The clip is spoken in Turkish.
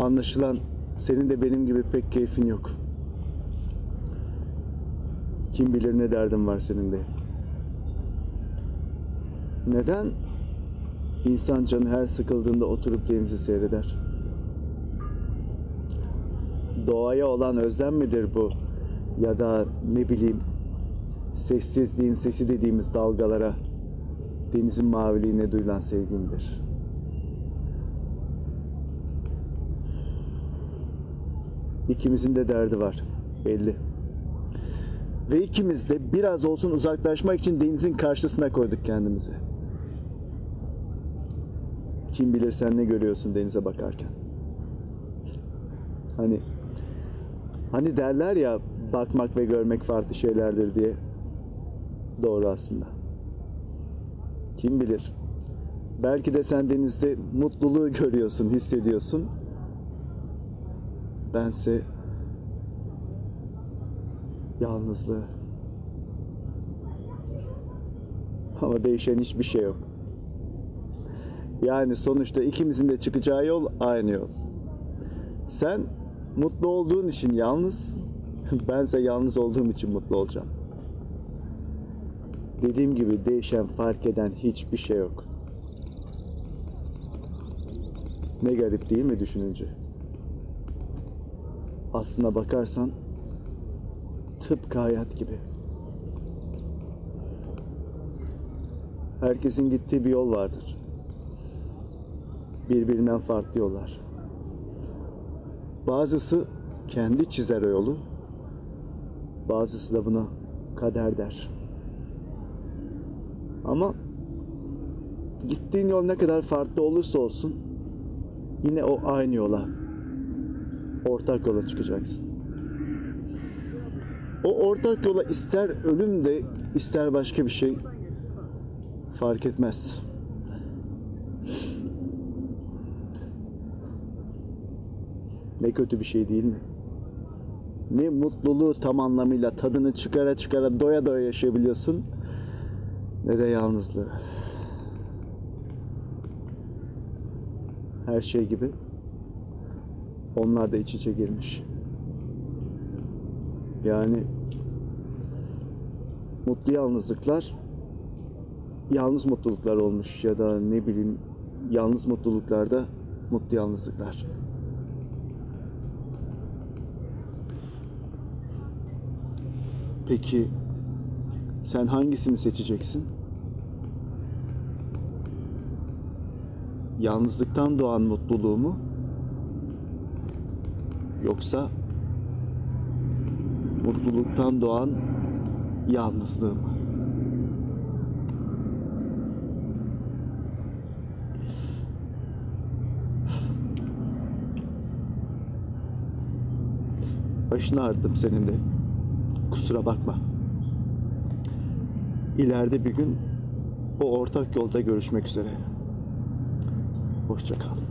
Anlaşılan senin de benim gibi pek keyfin yok. Kim bilir ne derdin var senin de. Neden insan canı her sıkıldığında oturup denizi seyreder? Doğaya olan özlem midir bu? Ya da ne bileyim sessizliğin sesi dediğimiz dalgalara, denizin maviliğine duyulan sevgimdir. İkimizin de derdi var, belli. Ve ikimiz de biraz olsun uzaklaşmak için denizin karşısına koyduk kendimizi. Kim bilir sen ne görüyorsun denize bakarken. Hani hani derler ya bakmak ve görmek farklı şeylerdir diye. Doğru aslında. Kim bilir. Belki de sen denizde mutluluğu görüyorsun, hissediyorsun. Bense yalnızlığı. Ama değişen hiçbir şey yok. Yani sonuçta ikimizin de çıkacağı yol aynı yol. Sen mutlu olduğun için yalnız, bense yalnız olduğum için mutlu olacağım. Dediğim gibi değişen, fark eden hiçbir şey yok. Ne garip değil mi düşününce? Aslına bakarsan tıpkı hayat gibi. Herkesin gittiği bir yol vardır. Birbirinden farklı yollar. Bazısı kendi çizer o yolu. Bazısı da buna kader der. Ama gittiğin yol ne kadar farklı olursa olsun yine o aynı yola ortak yola çıkacaksın. O ortak yola ister ölüm de ister başka bir şey fark etmez. Ne kötü bir şey değil mi? Ne mutluluğu tam anlamıyla tadını çıkara çıkara doya doya yaşayabiliyorsun ne de yalnızlığı. Her şey gibi onlar da iç içe girmiş. Yani mutlu yalnızlıklar yalnız mutluluklar olmuş ya da ne bileyim yalnız mutluluklarda mutlu yalnızlıklar. Peki sen hangisini seçeceksin? Yalnızlıktan doğan mutluluğu mu? Yoksa mutluluktan doğan yalnızlığı mı? Başını ağrıttım senin de. Kusura bakma. İleride bir gün o ortak yolda görüşmek üzere. Hoşça kal.